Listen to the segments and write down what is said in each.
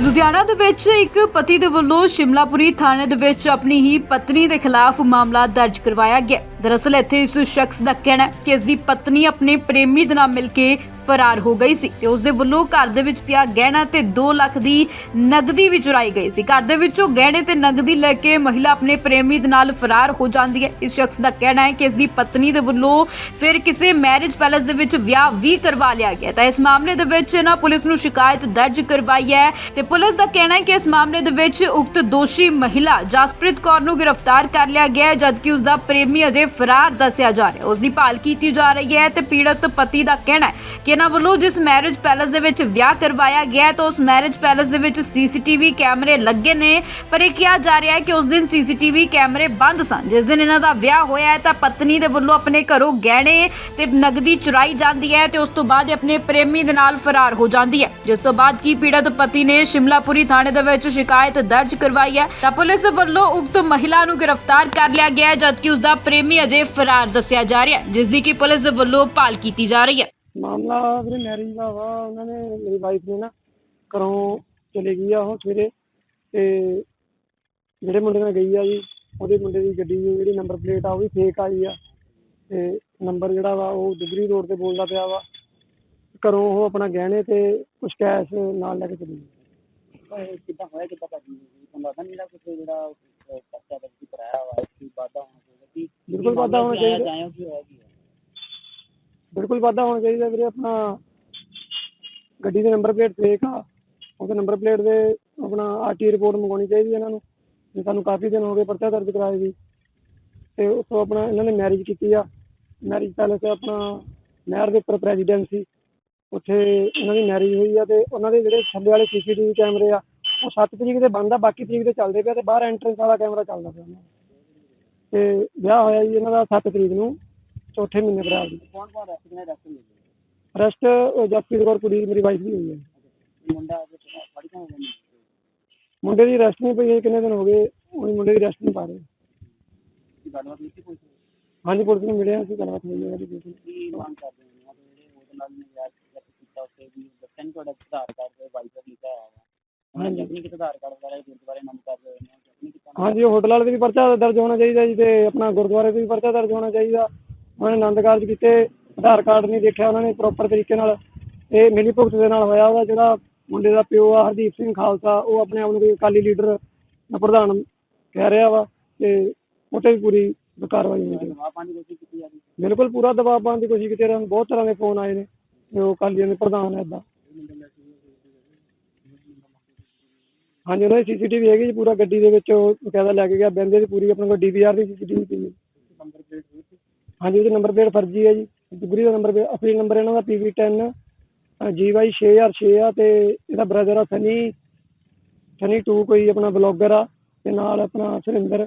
ਲੁਧਿਆਣਾ ਦੇ ਵਿੱਚ ਇੱਕ ਪਤੀ ਦੇ ਵੱਲੋਂ ਸ਼ਿਮਲਾਪੁਰੀ ਥਾਣੇ ਦੇ ਵਿੱਚ ਆਪਣੀ ਹੀ ਪਤਨੀ ਦੇ ਖਿਲਾਫ ਮਾਮਲਾ ਦਰਜ ਕਰਵਾਇਆ ਗਿਆ। ਦਰਅਸਲ ਇੱਥੇ ਇਸ ਸ਼ਖਸ ਦਾ ਕਹਿਣਾ ਹੈ ਕਿ ਇਸ ਦੀ ਪਤਨੀ ਆਪਣੇ ਪ੍ਰੇਮੀ ਦੇ ਨਾਲ ਮਿਲ ਕੇ ਫਰਾਰ ਹੋ ਗਈ ਸੀ ਤੇ ਉਸ ਦੇ ਵੱਲੋਂ ਘਰ ਦੇ ਵਿੱਚ ਪਿਆ ਗਹਿਣਾ ਤੇ 2 ਲੱਖ ਦੀ ਨਗਦੀ ਵੀ ਚੁਰਾਈ ਗਈ ਸੀ। ਘਰ ਦੇ ਵਿੱਚੋਂ ਗਹਿਣੇ ਤੇ ਨਗਦੀ ਲੈ ਕੇ ਮਹਿਲਾ ਆਪਣੇ ਪ੍ਰੇਮੀ ਦੇ ਨਾਲ ਫਰਾਰ ਹੋ ਜਾਂਦੀ ਹੈ। ਇਸ ਸ਼ਖਸ ਦਾ ਕਹਿਣਾ ਹੈ ਕਿ ਇਸ ਦੀ ਪਤਨੀ ਦੇ ਵੱਲੋਂ ਫਿਰ ਕਿਸੇ ਮੈਰਿਜ ਪੈਲੇਸ ਦੇ ਵਿੱਚ ਵਿਆਹ ਵੀ ਕਰਵਾ ਲਿਆ ਗਿਆ ਤਾਂ ਇਸ ਮਾਮਲੇ ਦੇ ਵਿੱਚ ਨਾ ਪੁਲਿਸ ਨੂੰ ਸ਼ਿਕਾਇਤ ਦਰਜ ਕਰਵਾਈ ਹੈ ਤੇ ਪੁਲਿਸ ਦਾ ਕਹਿਣਾ ਹੈ ਕਿ ਇਸ ਮਾਮਲੇ ਦੇ ਵਿੱਚ ਉਕਤ ਦੋਸ਼ੀ ਮਹਿਲਾ ਜਸਪ੍ਰੀਤ ਕੌਰ ਨੂੰ ਗ੍ਰਿਫਤਾਰ ਕਰ ਲਿਆ ਗਿਆ ਹੈ, ਜਦਕਿ ਉਸ ਦਾ ਪ੍ਰੇਮੀ ਅਜੇ ਫਰਾਰ ਦੱਸਿਆ ਜਾ ਰਿਹਾ ਹੈ। ਉਸ ਦੀ ਭਾਲ ਕੀਤੀ ਜਾ ਰਹੀ ਹੈ ਤੇ ਪੀੜਤ ਪਤੀ ਦਾ ਕਹਿਣਾ ਹੈ ਕਿ ਇਹਨਾਂ ਵੱਲੋਂ ਜਿਸ ਮੈਰਿਜ ਪੈਲੇਸ ਦੇ ਵਿੱਚ ਵਿਆਹ ਕਰਵਾਇਆ ਗਿਆ ਹੈ, ਤਾਂ ਉਸ ਮੈਰਿਜ ਪੈਲੇਸ ਦੇ ਵਿੱਚ ਸੀਸੀਟੀਵੀ ਕੈਮਰੇ ਲੱਗੇ ਨੇ। ਪਰ ਇਹ ਕਿਹਾ ਜਾ ਰਿਹਾ ਹੈ ਕਿ ਉਸ ਦਿਨ ਸੀਸੀਟੀਵੀ ਕੈਮਰੇ ਬੰਦ ਸਨ। ਜਿਸ ਦਿਨ ਇਹਨਾਂ ਦਾ ਵਿਆਹ ਹੋਇਆ ਹੈ, ਤਾਂ ਪਤਨੀ ਦੇ ਵੱਲੋਂ ਆਪਣੇ ਘਰੋਂ ਗਹਿਣੇ ਤੇ ਨਗਦੀ ਚੁਰਾਈ ਜਾਂਦੀ ਹੈ ਤੇ ਉਸ ਤੋਂ ਬਾਅਦ ਇਹ ਆਪਣੇ ਪ੍ਰੇਮੀ ਦੇ ਨਾਲ ਫਰਾਰ ਹੋ ਜਾਂਦੀ ਹੈ। ਜਿਸ ਤੋਂ ਬਾਅਦ ਕੀ ਪੀੜਤ ਪਤੀ ਨੇ ਸ਼ਿਮਲਾਪੁਰੀ ਥਾਣੇ ਦੇ ਵਿੱਚ ਸ਼ਿਕਾਇਤ ਦਰਜ ਕਰਵਾਈ ਹੈ, ਤਾਂ ਪੁਲਿਸ ਵੱਲੋਂ ਉਕਤ ਮਹਿਲਾ ਨੂੰ ਗ੍ਰਿਫਤਾਰ ਕਰ ਲਿਆ ਗਿਆ ਜਦਕਿ ਉਸ ਦਾ ਪ੍ਰੇਮੀ ਅਜੇ ਫਰਾਰ ਦੱਸਿਆ ਜਾ ਰਿਹਾ ਹੈ, ਜਿਸ ਦੀ ਕੀ ਪੁਲਿਸ ਵੱਲੋਂ ਭਾਲ ਕੀਤੀ ਜਾ ਰਹੀ ਹੈ। ਮਾਮਲਾ ਵੀਰੇ ਮੈਰਿਜ ਦਾ ਵਾ ਉਹਨਾਂ ਨੇ ਮੇਰੀ ਵਾਈਫ ਨੇ ਨਾ ਘਰੋਂ ਚਲੇ ਗਈ ਆ ਉਹ ਸਵੇਰੇ ਤੇ ਜਿਹੜੇ ਮੁੰਡੇ ਨਾਲ ਗਈ ਆ ਜੀ ਉਹਦੇ ਮੁੰਡੇ ਦੀ ਗੱਡੀ ਦੀ ਜਿਹੜੀ ਨੰਬਰ ਪਲੇਟ ਆ ਉਹ ਵੀ ਫੇਕ ਆਈ ਆ ਤੇ ਨੰਬਰ ਜਿਹੜਾ ਵਾ ਉਹ ਦੁਗਰੀ ਰੋਡ ਤੇ ਬੋਲਦਾ ਪਿਆ ਵਾ ਘਰੋਂ ਉਹ ਆਪਣਾ ਗਹਿਣੇ ਤੇ ਕੁਝ ਕੈਸ਼ ਨਾਲ ਲੈ ਕੇ ਚਲੀ ਗਈ। ਕਿੱਦਾਂ ਹੋਇਆ ਕਿੱਦਾਂ ਭਾਜੀ? ਤੁਹਾਨੂੰ ਲੱਗਦਾ ਨਹੀਂ ਕੁਝ ਜਿਹੜਾ ਅਹ, ਪਰਚਾ ਦਰਜ ਕਰਾਇਆ ਵਾ ਇਸ ਦੀ ਵਾਧਾ ਹੋਣਾ ਚਾਹੀਦਾ ਕਿ ਬਿਲਕੁਲ ਵਾਧਾ ਹੋਣਾ ਚਾਹੀਦਾ। ਜਾਇਓ ਕੀ ਹੋਇਆ ਬਿਲਕੁਲ ਵਾਧਾ ਹੋਣਾ ਚਾਹੀਦਾ ਵੀਰੇ ਆਪਣਾ। ਗੱਡੀ ਦੇ ਨੰਬਰ ਪਲੇਟ ਫੇਕ ਆ। ਉਹਦੇ ਨੰਬਰ ਪਲੇਟ ਦੇ ਆਪਣਾ ਆਰਟੀ ਰਿਪੋਰਟ ਮੰਗਵਾਉਣੀ ਚਾਹੀਦੀ ਇਹਨਾਂ ਨੂੰ। ਜੇ ਸਾਨੂੰ ਕਾਫੀ ਦਿਨ ਹੋ ਗਏ ਪਰਚਾ ਦਰਜ ਕਰਾਏ ਵੀ। ਤੇ ਉੱਥੋਂ ਆਪਣਾ ਇਹਨਾਂ ਨੇ ਮੈਰਿਜ ਕੀਤੀ ਆ। ਮੈਰਿਜ ਪੈਲੇਸ ਆਪਣਾ ਨਹਿਰ ਦੇ ਉੱਪਰ ਪ੍ਰੈਜ਼ੀਡੈਂਟ ਸੀ। ਉੱਥੇ ਇਹਨਾਂ ਦੀ ਮੈਰਿਜ ਹੋਈ ਆ ਤੇ ਉਹਨਾਂ ਦੇ ਜਿਹੜੇ ਥੱਲੇ ਵਾਲੇ ਸੀਸੀਟੀਵੀ ਕੈਮਰੇ ਆ, ਉਹ 7 ਤਰੀਕ ਦੇ ਬੰਦ ਆ, ਬਾਕੀ ਤਰੀਕ ਦੇ ਚੱਲਦੇ ਪਿਆ ਤੇ ਬਾਹਰ ਐਂਟਰੈਂਸ ਵਾਲਾ ਕੈਮਰਾ ਚੱਲਦਾ ਪਿਆ। ਉਹਨਾਂ ਦਾ। ਤੇ ਵਿਆਹ ਹੋਇਆ ਜੀ ਇਹਨਾਂ ਦਾ 7 ਤਰੀਕ ਨੂੰ। ਚੌਥੇ ਮਹੀਨੇ ਅਪ੍ਰੈਲ ਦੀ। ਕੌਣ ਕੌਣ ਰੈਸਟ ਕਿਨੇ ਰੈਸਟ ਮਿਲੇ ਰੈਸਟ ਜਸਪ੍ਰੀਤ ਕੌਰ ਕੁੜੀ ਮੇਰੀ ਵਾਈਫ ਦੀ ਹੋਈ ਹੈ। ਮੁੰਡਾ ਫੜੀ ਕੌਣ ਗਿਆ ਮੁੰਡੇ ਦੀ ਰੈਸਟ ਨਹੀਂ ਪਈ ਹੈ ਕਿੰਨੇ ਦਿਨ ਹੋ ਗਏ ਉਹੀ ਮੁੰਡੇ ਦੀ ਰੈਸਟ ਨਹੀਂ ਪਾ ਰਹੇ। ਕੀ ਗੱਲਬਾਤ ਕੀਤੀ ਕੋਈ ਹਾਂਜੀ ਪੁਲਿਸ ਨੂੰ ਮਿਲਿਆ ਸੀ ਗੱਲਬਾਤ ਹੋਈ ਹੈ ਉਹਦੀ ਬਿਲਕੁਲ ਕੀ ਮੰਗ ਕਰਦੇ ਹੋ? ਜਿਹੜੇ ਉਹਦੇ ਨਾਲ ਨੇ ਯਾਰ ਕੀਤਾ ਉੱਤੇ ਵੀ ਦੱਸਿਆ ਨੀ ਤੁਹਾਡਾ ਆਧਾਰ ਕਾਰਡ ਤੇ ਵਾਈਫ ਦਾ ਲਿਖਿਆ ਹੋਇਆ ਉਹਨਾਂ ਨੇ ਕਿਤੇ ਆਧਾਰ ਕਾਰਡ ਵਗੈਰਾ ਗੁਰਦੁਆਰੇ ਨੰਬਰ ਕਰ ਰਹੇ ਨੇ ਹਾਂਜੀ ਹੋਟਲ ਵਾਲੇ ਦੇ ਵੀ ਪਰਚਾ ਦਰਜ ਹੋਣਾ ਚਾਹੀਦਾ ਜੀ ਤੇ ਆਪਣਾ ਗੁਰਦੁਆਰੇ ਤੇ ਵੀ ਪਰਚਾ ਦਰਜ ਹੋਣਾ ਚਾਹੀਦਾ। ਉਹਨਾਂ ਨੇ ਆਨੰਦ ਕਾਰਜ ਕੀਤੇ ਆਧਾਰ ਕਾਰਡ ਨਹੀਂ ਦੇਖਿਆ ਉਹਨਾਂ ਨੇ ਪ੍ਰੋਪਰ ਤਰੀਕੇ ਨਾਲ। ਇਹ ਮਿਲੀ ਭੁਗਤ ਦੇ ਨਾਲ ਹੋਇਆ ਉਹਦਾ ਜਿਹੜਾ ਮੁੰਡੇ ਦਾ ਪਿਓ ਆ ਹਰਦੀਪ ਸਿੰਘ ਖਾਲਸਾ ਉਹ ਆਪਣੇ ਆਪ ਨੂੰ ਕੋਈ ਅਕਾਲੀ ਲੀਡਰ ਦਾ ਪ੍ਰਧਾਨ ਕਹਿ ਰਿਹਾ ਵਾ ਤੇ 'ਤੇ ਵੀ ਪੂਰੀ ਕਾਰਵਾਈ ਜਾ ਰਹੀ ਬਿਲਕੁਲ ਪੂਰਾ ਦਬਾਅ ਪਾਉਣ ਦੀ ਕੋਸ਼ਿਸ਼ ਕੀਤੀ ਨੂੰ ਬਹੁਤ ਤਰ੍ਹਾਂ ਦੇ ਫੋਨ ਆਏ ਨੇ ਤੇ ਉਹ ਅਕਾਲੀਆਂ ਦੇ ਪ੍ਰਧਾਨ ਹੈ ਇੱਦਾਂ। ਹਾਂਜੀ ਉਹਨਾਂ ਦੀ ਸੀਸੀਟੀਵੀ ਹੈਗੀ ਜੀ ਪੂਰਾ ਗੱਡੀ ਦੇ ਵਿੱਚ ਉਹ ਬਕਾਇਦਾ ਲੈ ਕੇ ਗਿਆ ਬੈਂਦੇ ਦੀ ਪੂਰੀ ਆਪਣੇ ਕੋਲ ਡੀਵੀਆਰ ਦੀ ਸੀਸੀਟੀਵੀ ਪਈ ਹੈ ਨੰਬਰ ਪਲੇਟ ਹੋਈ ਸੀ ਹਾਂਜੀ ਉਹਦੇ ਨੰਬਰ ਪਲੇਟ ਫਰਜ਼ੀ ਹੈ ਜੀ। ਦੁਗਰੀ ਦਾ ਨੰਬਰ ਅਸਲੀ ਨੰਬਰ ਇਹਨਾਂ ਦਾ ਪੀਵੀ 10 GY 6006 ਆ ਤੇ ਇਹਦਾ ਬ੍ਰਦਰ ਆ ਸਨੀ ਸਨੀ 2 ਕੋਈ ਆਪਣਾ ਬਲੌਗਰ ਆ ਤੇ ਨਾਲ ਆਪਣਾ ਸੁਰਿੰਦਰ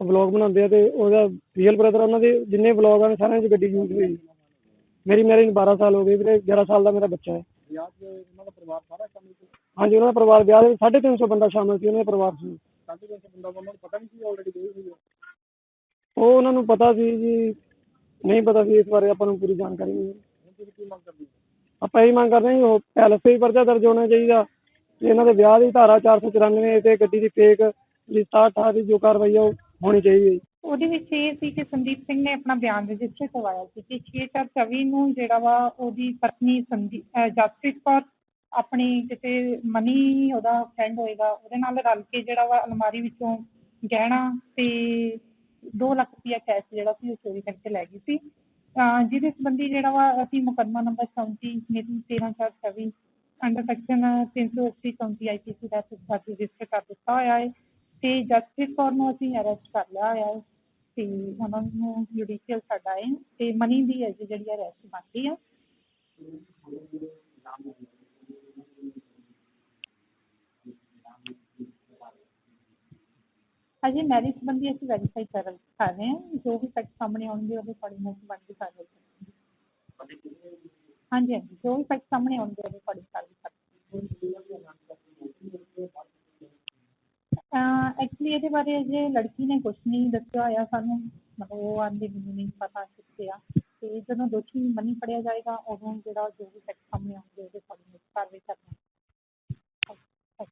ਵਲੌਗ ਬਣਾਉਂਦੇ ਆ ਤੇ ਉਹਦਾ ਰੀਅਲ ਬ੍ਰਦਰ ਉਹਨਾਂ ਦੇ ਜਿੰਨੇ ਵਲੌਗ ਆ ਸਾਰਿਆਂ 'ਚ ਗੱਡੀ ਯੂਜ਼ ਹੋਈ ਮੇਰੀ ਮੈਰਿਜ ਨੂੰ 12 ਸਾਲ ਹੋ ਗਏ ਵੀਰੇ 11 ਸਾਲ ਦਾ ਮੇਰਾ ਬੱਚਾ ਹੈ। ਦਾ ਹਾਂਜੀ ਉਹਨਾਂ ਦਾ ਪਰਿਵਾਰ ਵਿਆਹ ਦੇ 350 ਬੰਦਾ ਸ਼ਾਮਲ ਸੀ ਉਹਨਾਂ ਦੇ ਪਰਿਵਾਰ ਸੌ। ਬੰਦਾ ਉਹਨਾਂ ਨੂੰ ਪਤਾ ਨਹੀਂ ਸੀ ਆਲਰੇਡੀ ਗਈ ਹੋਈ ਹੈ ਉਹ ਉਹਨਾਂ ਨੂੰ ਪਤਾ ਸੀ ਜੀ ਨਹੀਂ ਪਤਾ ਸੀ ਇਸ ਬਾਰੇ ਆਪਾਂ ਨੂੰ ਪੂਰੀ ਜਾਣਕਾਰੀ ਨਹੀਂ ਤੁਸੀਂ ਕੀ ਮੰਗ ਕਰਦੇ ਆਪਾਂ ਇਹ ਮੰਗ ਕਰਦੇ ਹਾਂ ਉਹ ਪੈਲਸ ਤੇ ਵੀ ਪਰਚਾ ਦਰਜ ਹੋਣਾ ਚਾਹੀਦਾ। ਤੇ ਇਹਨਾਂ ਦੇ ਵਿਆਹ ਦੀ ਧਾਰਾ 494 ਤੇ ਗੱਡੀ ਦੀ ਫੇਕ ਜਿਹੜੀ 67 ਦੀ ਜੋ ਕਾਰਵਾਈ ਆ, ਉਹ ਹੋਣੀ ਚਾਹੀਦੀ ਹੈ ਉਹਦੇ ਵਿੱਚ ਇਹ ਸੀ ਕਿ ਸੰਦੀਪ ਸਿੰਘ ਨੇ ਆਪਣਾ ਬਿਆਨ ਰਜਿਸਟਰ ਕਰਵਾਇਆ ਸੀ ਕਿ 6424 ਨੂੰ ਜਿਹੜਾ ਵਾ ਉਹਦੀ ਪਤਨੀ ਸੰਦੀਪ ਜਸਪ੍ਰੀਤ ਕੌਰ ਆਪਣੀ ਕਿਤੇ ਮਨੀ ਉਹਦਾ ਫਰੈਂਡ ਹੋਏਗਾ, ਉਹਦੇ ਨਾਲ ਰਲ ਕੇ ਜਿਹੜਾ ਵਾ ਅਲਮਾਰੀ ਵਿੱਚੋਂ ਗਹਿਣਾ ਤੇ 2 ਲੱਖ ਰੁਪਇਆ ਕੈਸ਼ ਜਿਹੜਾ ਸੀ ਉਹ ਚੋਰੀ ਕਰਕੇ ਲੈ ਗਈ ਸੀ। ਜਿਹਦੇ ਸੰਬੰਧੀ ਜਿਹੜਾ ਵਾ ਅਸੀਂ ਮੁਕੱਦਮਾ ਨੰਬਰ 34 ਮਿਤੀ 13424 ਅੰਡਰ ਸੈਕਸ਼ਨ 380 34 ਆਈਪੀਸੀ ਦਾ ਤਹਿਤ ਰਜਿਸਟਰ ਕਰ ਦਿੱਤਾ ਹੋਇਆ ਹੈ ਤੇ ਜਸਪ੍ਰੀਤ ਕੌਰ ਨੂੰ ਅਸੀਂ ਅਰੈਸਟ ਕਰ ਲਿਆ ਹੋਇਆ ਹੈ ਤੇ ਉਹਨਾਂ ਨੂੰ ਜੁਡੀਸ਼ੀਅਲ ਸਾਡਾ ਹੈ ਤੇ ਮਨੀ ਦੀ ਅਜੇ ਜਿਹੜੀ ਅਰੈਸਟ ਬਾਕੀ ਆ। ਅਜੇ ਮੈਰਿਜ ਸੰਬੰਧੀ ਅਸੀਂ ਵੈਰੀਫਾਈ ਕਰ ਕਰ ਰਹੇ ਹਾਂ। ਜੋ ਵੀ ਫੈਕਟ ਸਾਹਮਣੇ ਆਉਣਗੇ ਉਹਦੇ ਅਕੋਰਡਿੰਗ ਅਸੀਂ ਬਣਦੀ ਕਾਰਵਾਈ ਕਰਾਂਗੇ ਹਾਂਜੀ ਹਾਂਜੀ। ਜੋ ਵੀ ਫੈਕਟ ਸਾਹਮਣੇ ਆਉਣਗੇ ਉਹਦੇ ਅਕੋਰਡਿੰਗ ਕਾਰਵਾਈ ਕਰਾਂਗੇ ਐਕਚੁਅਲੀ ਇਹਦੇ ਬਾਰੇ ਅਜੇ ਲੜਕੀ ਨੇ ਕੁਝ ਨਹੀਂ ਦੱਸਿਆ ਹੋਇਆ ਸਾਨੂੰ। ਮਤਲਬ ਉਹ ਆਂਦੀ ਮੈਨੂੰ ਨਹੀਂ ਪਤਾ ਕਿੱਥੇ ਆ। ਤੇ ਜਦੋਂ ਦੋਸ਼ੀ ਮਨੀ ਫੜਿਆ ਜਾਏਗਾ, ਉਦੋਂ ਜਿਹੜਾ ਜੋ ਵੀ ਫੈਕਟ ਸਾਹਮਣੇ ਆਉਣਗੇ ਉਹਦੇ ਅਕੋਰਡਿੰਗ ਕਾਰਵਾਈ ਕਰਨੀ।